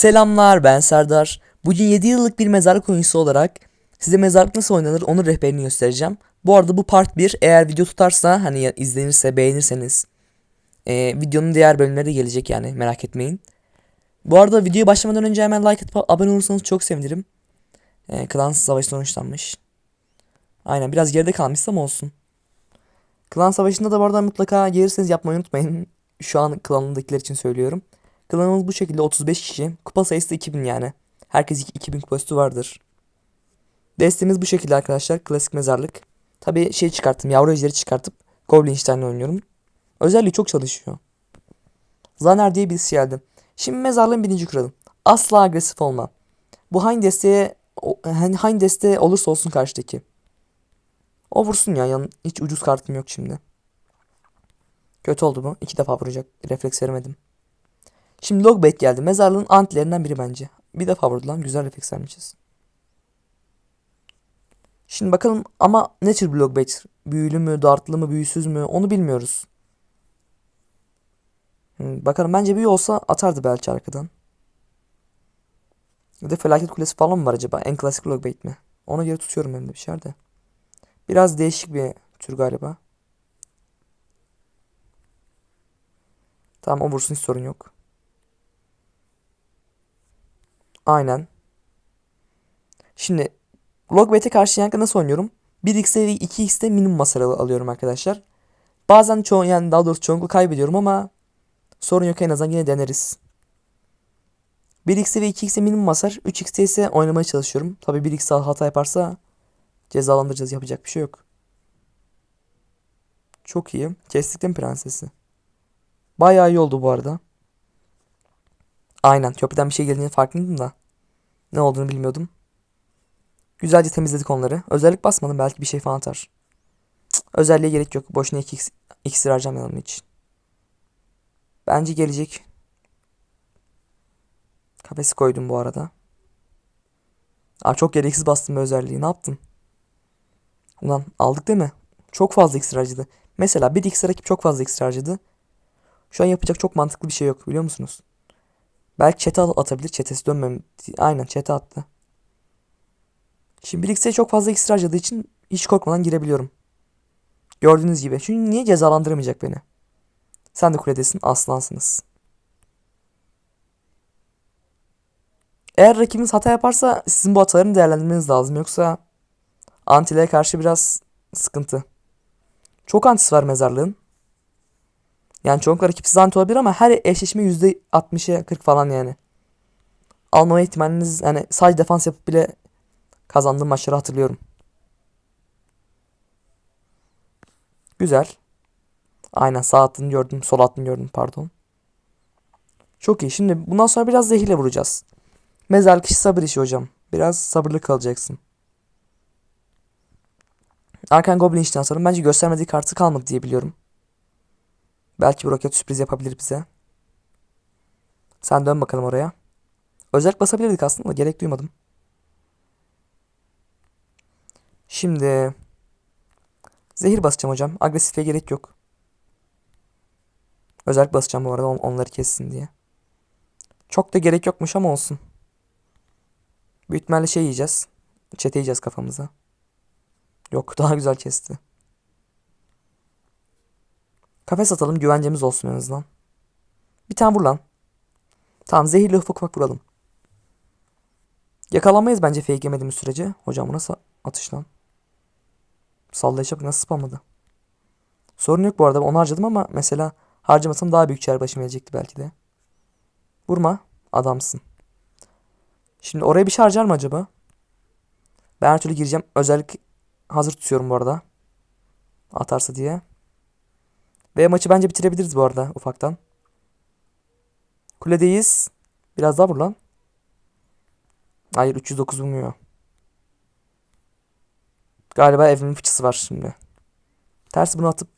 Selamlar ben Serdar. Bugün 7 yıllık bir mezarlık oyuncusu olarak size mezarlık nasıl oynanır onun rehberini göstereceğim. Bu arada bu part 1 eğer video tutarsa hani izlenirse beğenirseniz e, videonun diğer bölümleri de gelecek yani merak etmeyin. Bu arada videoya başlamadan önce hemen like atıp abone olursanız çok sevinirim. E, Klan Savaşı sonuçlanmış. Aynen biraz geride kalmış ama olsun. Klan Savaşı'nda da bu arada mutlaka gelirseniz yapmayı unutmayın. Şu an klanındakiler için söylüyorum. Klanımız bu şekilde 35 kişi. Kupa sayısı da 2000 yani. Herkes 2000 kupa üstü vardır. Destemiz bu şekilde arkadaşlar. Klasik mezarlık. Tabi şey çıkarttım. Yavru ejderi çıkartıp Goblin Stein'le oynuyorum. Özelliği çok çalışıyor. Zaner diye birisi geldi. Şimdi mezarlığın birinci kuralı. Asla agresif olma. Bu hangi desteğe hani hangi desteğe olursa olsun karşıdaki. O vursun ya. Yan, hiç ucuz kartım yok şimdi. Kötü oldu bu. İki defa vuracak. Refleks veremedim. Şimdi Logbait geldi. Mezarlığın antilerinden biri bence. Bir defa vurdu lan. Güzel refleks vermişiz. Şimdi bakalım ama ne tür bir Logbait? Büyülü mü, dartlı mı, büyüsüz mü? Onu bilmiyoruz. Hmm, bakalım bence büyü olsa atardı belki arkadan. Ya da felaket kulesi falan mı var acaba? En klasik Logbait mi? Ona göre tutuyorum elimde bir şeyler de. Biraz değişik bir tür galiba. Tamam o vursun hiç sorun yok. Aynen. Şimdi Logbait'e karşı yankı nasıl oynuyorum? 1x'te ve 2x'te minimum hasar al- alıyorum arkadaşlar. Bazen çoğu yani daha doğrusu çoğunlukla kaybediyorum ama sorun yok en azından yine deneriz. 1x'te ve 2x'te minimum hasar, 3x'te ise oynamaya çalışıyorum. Tabii 1x hata yaparsa cezalandıracağız yapacak bir şey yok. Çok iyi. Kestik değil mi prensesi? Bayağı iyi oldu bu arada. Aynen köprüden bir şey geldiğini farkındaydım da. Ne olduğunu bilmiyordum. Güzelce temizledik onları. Özellik basmadım belki bir şey falan atar. Cık, özelliğe gerek yok. Boşuna 2 iksir harcamayalım hiç. Bence gelecek. Kafesi koydum bu arada. Aa, çok gereksiz bastım özelliği. Ne yaptın? Ulan aldık değil mi? Çok fazla iksir harcadı. Mesela bir iksir rakip çok fazla iksir harcadı. Şu an yapacak çok mantıklı bir şey yok biliyor musunuz? Belki at- atabilir. Chat'e dönmem. Aynen chat'e attı. Şimdi birlikte çok fazla iksir harcadığı için hiç korkmadan girebiliyorum. Gördüğünüz gibi. Çünkü niye cezalandıramayacak beni? Sen de kuledesin aslansınız. Eğer rakibiniz hata yaparsa sizin bu hatalarını değerlendirmeniz lazım. Yoksa antilere karşı biraz sıkıntı. Çok antisi var mezarlığın. Yani çoğunlukla rakipsiz anti olabilir ama her eşleşme %60'a 40 falan yani. Almama ihtimaliniz yani sadece defans yapıp bile kazandığım maçları hatırlıyorum. Güzel. Aynen sağ attığını gördüm. Sol attığını gördüm pardon. Çok iyi. Şimdi bundan sonra biraz zehirle vuracağız. Mezarlık işi sabır işi hocam. Biraz sabırlı kalacaksın. Arkan Goblin işten sonra bence göstermediği kartı kalmadı diye biliyorum. Belki bir roket sürpriz yapabilir bize. Sen dön bakalım oraya. Özellik basabilirdik aslında da gerek duymadım. Şimdi zehir basacağım hocam. Agresifliğe gerek yok. Özellik basacağım bu arada on- onları kessin diye. Çok da gerek yokmuş ama olsun. Büyük ihtimalle şey yiyeceğiz. Çete yiyeceğiz kafamıza. Yok daha güzel kesti. Kafes atalım güvencemiz olsun en azından. Bir tane vur lan. Tamam zehirli ufak ufak vuralım. Yakalanmayız bence fake yemediğimiz sürece. Hocam bu nasıl atış lan? Sallayacak nasıl spamladı? Sorun yok bu arada onu harcadım ama mesela harcamasam daha büyük çare başıma gelecekti belki de. Vurma adamsın. Şimdi oraya bir şey harcar mı acaba? Ben her türlü gireceğim. Özellik hazır tutuyorum bu arada. Atarsa diye. Ve maçı bence bitirebiliriz bu arada ufaktan. Kuledeyiz. Biraz daha vur lan. Hayır 309 vurmuyor. Galiba evimin fıçısı var şimdi. Ters bunu atıp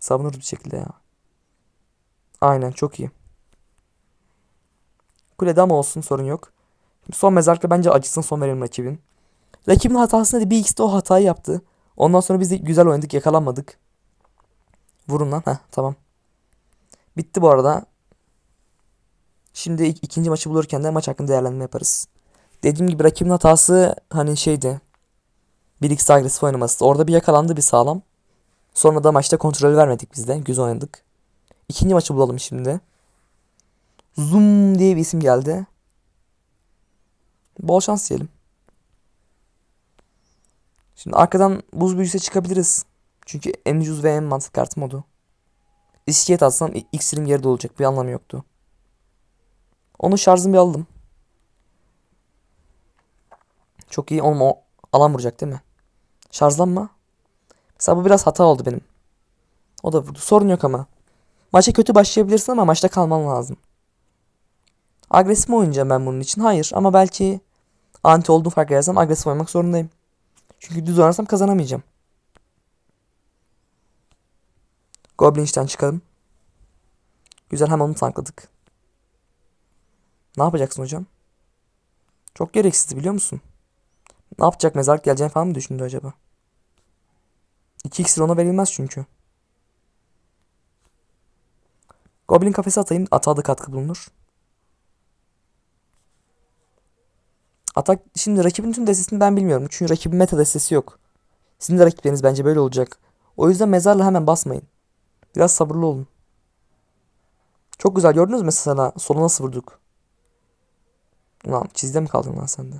savunur bir şekilde ya. Aynen çok iyi. Kulede ama olsun sorun yok. Şimdi son mezarlıkta bence acısın son verelim rakibin. Rakibin hatasında da bir x de o hatayı yaptı. Ondan sonra biz de güzel oynadık yakalanmadık. Vurun lan. Heh tamam. Bitti bu arada. Şimdi ik- ikinci maçı bulurken de maç hakkında değerlendirme yaparız. Dediğim gibi rakibin hatası hani şeydi. 1x agresif oynaması. Orada bir yakalandı bir sağlam. Sonra da maçta kontrolü vermedik biz de. Güzel oynadık. İkinci maçı bulalım şimdi. Zoom diye bir isim geldi. Bol şans diyelim. Şimdi arkadan buz büyüsü çıkabiliriz. Çünkü en ucuz ve en mantıklı kartım odu. İskelet atsam iksirim geride olacak. Bir anlamı yoktu. Onun şarjını bir aldım. Çok iyi. Oğlum o alan vuracak değil mi? Şarjlanma. Mesela bu biraz hata oldu benim. O da vurdu. Sorun yok ama. Maça kötü başlayabilirsin ama maçta kalman lazım. Agresif mi oynayacağım ben bunun için? Hayır ama belki anti olduğum fark edersem agresif oynamak zorundayım. Çünkü düz oynarsam kazanamayacağım. Goblin'den çıkalım. Güzel hemen onu tankladık. Ne yapacaksın hocam? Çok gereksizdi biliyor musun? Ne yapacak mezarlık geleceğini falan mı düşündü acaba? 2 iksir ona verilmez çünkü. Goblin kafesi atayım. Atağa da katkı bulunur. Atak şimdi rakibin tüm destesini ben bilmiyorum. Çünkü rakibin meta destesi yok. Sizin de rakipleriniz bence böyle olacak. O yüzden mezarla hemen basmayın. Biraz sabırlı olun. Çok güzel gördünüz mü mesela sola nasıl vurduk? Ulan çizde mi kaldın lan sen de?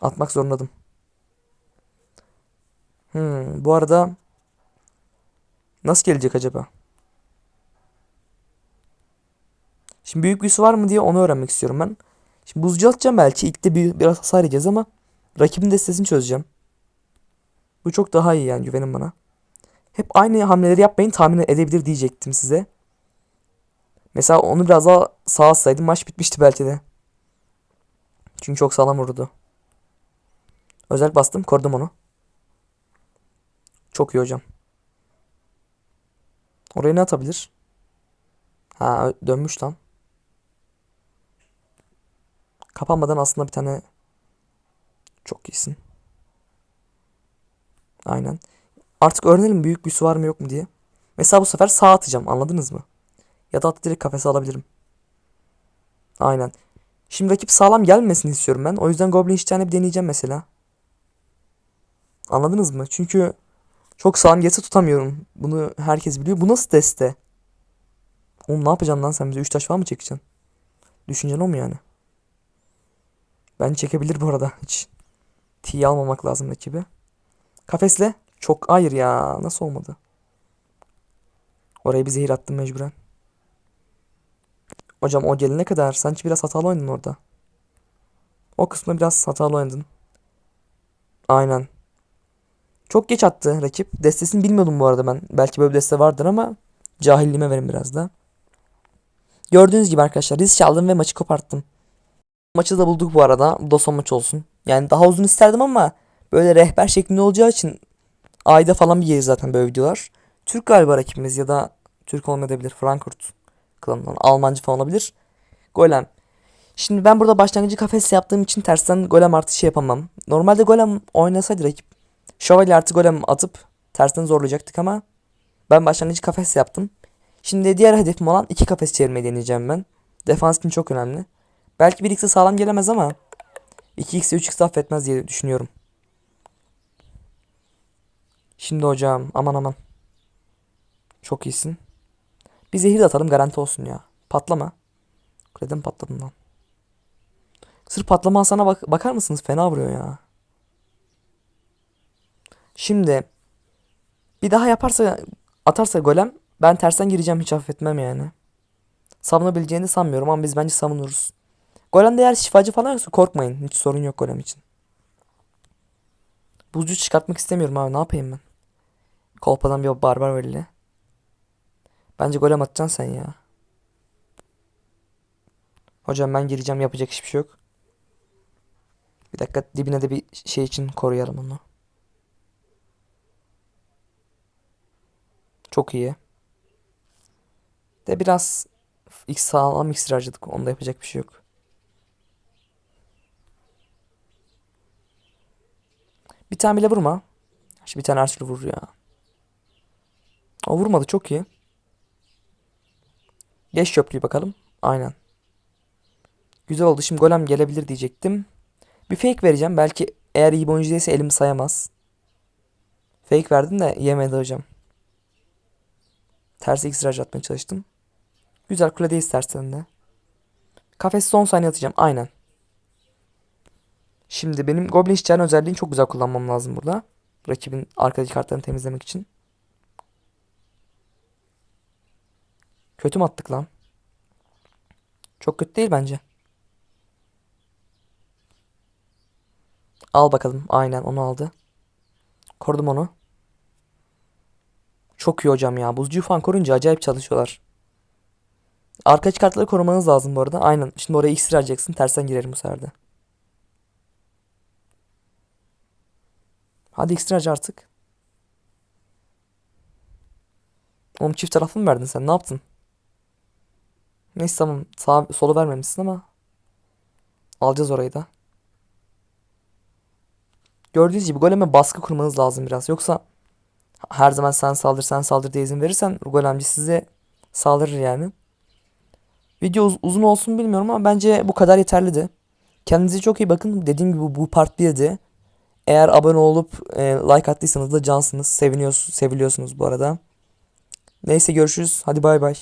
Atmak zorundadım. Hmm, bu arada nasıl gelecek acaba? Şimdi büyük büyüsü var mı diye onu öğrenmek istiyorum ben. Şimdi buzcu atacağım belki. İlk de bir, biraz hasar yiyeceğiz ama rakibin destesini çözeceğim. Bu çok daha iyi yani güvenin bana. Hep aynı hamleleri yapmayın tahmin edebilir diyecektim size. Mesela onu biraz daha sağa atsaydım maç bitmişti belki de. Çünkü çok sağlam vurdu. Özel bastım korudum onu. Çok iyi hocam. Oraya ne atabilir? Ha dönmüş lan. Kapanmadan aslında bir tane çok iyisin. Aynen. Artık öğrenelim büyük büyüsü var mı yok mu diye. Mesela bu sefer sağ atacağım anladınız mı? Ya da atı direkt kafese alabilirim. Aynen. Şimdi rakip sağlam gelmemesini istiyorum ben. O yüzden Goblin iştahını bir deneyeceğim mesela. Anladınız mı? Çünkü çok sağlam gelse tutamıyorum. Bunu herkes biliyor. Bu nasıl deste? Oğlum ne yapacaksın lan sen bize 3 taş falan mı çekeceksin? Düşüncen o mu yani? Ben çekebilir bu arada. Hiç T'yi almamak lazım rakibi. Kafesle. Çok hayır ya. Nasıl olmadı? Oraya bir zehir attım mecburen. Hocam o gelene kadar sanki biraz hatalı oynadın orada. O kısmı biraz hatalı oynadın. Aynen. Çok geç attı rakip. Destesini bilmiyordum bu arada ben. Belki böyle bir deste vardır ama cahilliğime verin biraz da. Gördüğünüz gibi arkadaşlar risk çaldım ve maçı koparttım. Maçı da bulduk bu arada. Bu da son maç olsun. Yani daha uzun isterdim ama böyle rehber şeklinde olacağı için ayda falan bir gelir zaten böyle videolar. Türk galiba rakibimiz ya da Türk olmayabilir. Frankfurt klanından. Almancı falan olabilir. Golem. Şimdi ben burada başlangıcı kafes yaptığım için tersten golem artı şey yapamam. Normalde golem oynasaydı rakip şövalye artı golem atıp tersten zorlayacaktık ama ben başlangıcı kafes yaptım. Şimdi diğer hedefim olan iki kafes çevirmeyi deneyeceğim ben. Defans için çok önemli. Belki 1x'e sağlam gelemez ama 2x'e 3x affetmez diye düşünüyorum. Şimdi hocam aman aman. Çok iyisin. Bir zehir de atalım garanti olsun ya. Patlama. Kuleden patladım lan. Sırf patlama hasarına bak bakar mısınız? Fena vuruyor ya. Şimdi bir daha yaparsa atarsa golem ben tersten gireceğim hiç affetmem yani. Savunabileceğini sanmıyorum ama biz bence savunuruz. Golem'de eğer şifacı falan yoksa korkmayın. Hiç sorun yok golem için. Buzcu çıkartmak istemiyorum abi ne yapayım ben. Kolpadan bir barbar belli. Bence golem atacaksın sen ya. Hocam ben gireceğim yapacak hiçbir şey yok. Bir dakika dibine de bir şey için koruyalım onu. Çok iyi. De biraz X sağlam iksir harcadık. Onda yapacak bir şey yok. Bir tane bile vurma. Şimdi bir tane her türlü vurur ya. O vurmadı çok iyi. Geç çöplüğü bakalım. Aynen. Güzel oldu. Şimdi golem gelebilir diyecektim. Bir fake vereceğim. Belki eğer iyi bir oyuncu değilse elimi sayamaz. Fake verdim de yemedi hocam. Tersi X atmaya çalıştım. Güzel kuledeyiz tersten de. Kafes son saniye atacağım. Aynen. Şimdi benim Goblin işçilerin özelliğini çok güzel kullanmam lazım burada. Rakibin arkadaki kartlarını temizlemek için. Kötü mü attık lan? Çok kötü değil bence. Al bakalım. Aynen onu aldı. Korudum onu. Çok iyi hocam ya. Buzcuyu falan korunca acayip çalışıyorlar. Arkadaki kartları korumanız lazım bu arada. Aynen. Şimdi oraya iksir alacaksın. Tersten girerim bu sefer Hadi iksir harca artık. Oğlum çift taraflı mı verdin sen? Ne yaptın? Neyse tamam. Sağ, solu vermemişsin ama. Alacağız orayı da. Gördüğünüz gibi goleme baskı kurmanız lazım biraz. Yoksa her zaman sen saldır sen saldır diye izin verirsen golemci size saldırır yani. Video uz- uzun olsun bilmiyorum ama bence bu kadar yeterliydi. Kendinize çok iyi bakın. Dediğim gibi bu part 1'di. Eğer abone olup e, like attıysanız da cansınız. Seviniyorsunuz, seviliyorsunuz bu arada. Neyse görüşürüz. Hadi bay bay.